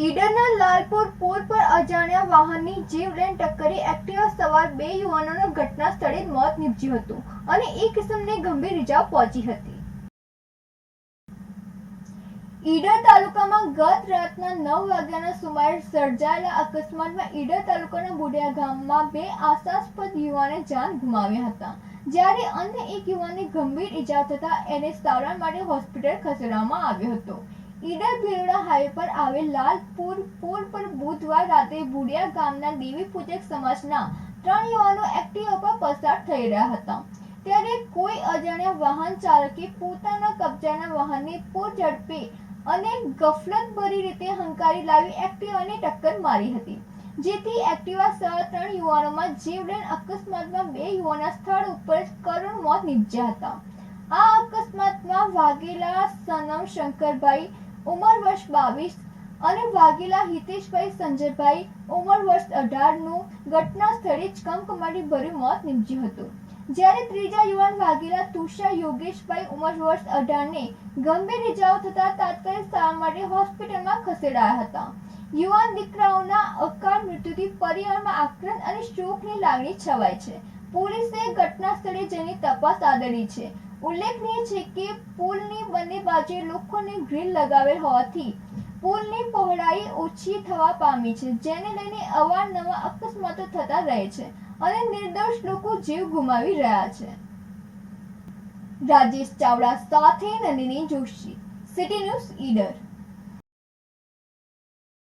ઈડરના લાલપુર પુલ પર અજાણ્યા વાહનની જીવલેણ ટક્કરે એક્ટિવા સવાર બે યુવાનોનું ઘટના સ્થળે મોત નીપજ્યું હતું અને એક કિસમને ગંભીર ઇજા પહોંચી હતી. ઈડર તાલુકામાં ગત રાતના નવ વાગ્યાના સુમારે સર્જાયેલા અકસ્માતમાં ઈડર તાલુકાના બુડિયા ગામમાં બે આશાસ્પદ યુવાને જાન ગુમાવ્યા હતા. જ્યારે અન્ય એક યુવાનને ગંભીર ઈજા થતા એને સારવાર માટે હોસ્પિટલ ખસેડવામાં આવ્યો હતો. ઈડર ભીલોડા હાઈવે પર આવેલ લાલપુર પુલ પર બુધવાર રાતે બુડિયા ગામના દેવી પૂજક સમાજના ત્રણ યુવાનો એક્ટિવા પર પસાર થઈ રહ્યા હતા. ત્યારે કોઈ અજાણ્યા વાહન ચાલકે પોતાના કબજાના વાહનને પૂર ઝડપે અને ગફલતભરી રીતે હંકારી લાવી એક્ટિવાને ટક્કર મારી હતી. જેથી એક્ટિવા સહ ત્રણ યુવાનોમાં જીવલેણ, અકસ્માતમાં બે યુવાના સ્થળ ઉપર કરુણ મોત નીપજ્યા હતા. આ અકસ્માતમાં વાઘેલા સનમ શંકરભાઈ ઉંમર વર્ષ બાવીસ અને વાઘેલા હિતેશભાઈ સંજયભાઈ ઉંમર વર્ષ અઢારનું ઘટના સ્થળે જ કમકમાટી ભર્યું મોત નીપજ્યું હતું. જ્યારે ત્રીજા યુવાન વાઘેલા તુષાર યોગેશભાઈ ઉંમર વર્ષ અઢારને ગંભીર ઇજાઓ થતા તાત્કાલિક સારવાર માટે હોસ્પિટલમાં ખસેડાયા હતા. યુવાન દીકરાઓના અકાળ મૃત્યુથી પરિવારમાં આક્રંદ અને શોકની લાગણી છવાય છે. પોલીસે ઘટના સ્થળે જઈને તપાસ આદરી છે. ઉલ્લેખનીય છે કે પુલની બંને બાજુએ લોકોને ગ્રીલ લગાવેલ હોવાથી પુલની પહોળાઈ ઓછી થવા પામી છે, જેને લઈને અવારનવાર અકસ્માતો થતા રહે છે અને નિર્દોષ લોકો જીવ ગુમાવી રહ્યા છે. રાજેશ ચાવડા સાથે નંદિની જોશી, સિટી ન્યૂઝ ઈડર.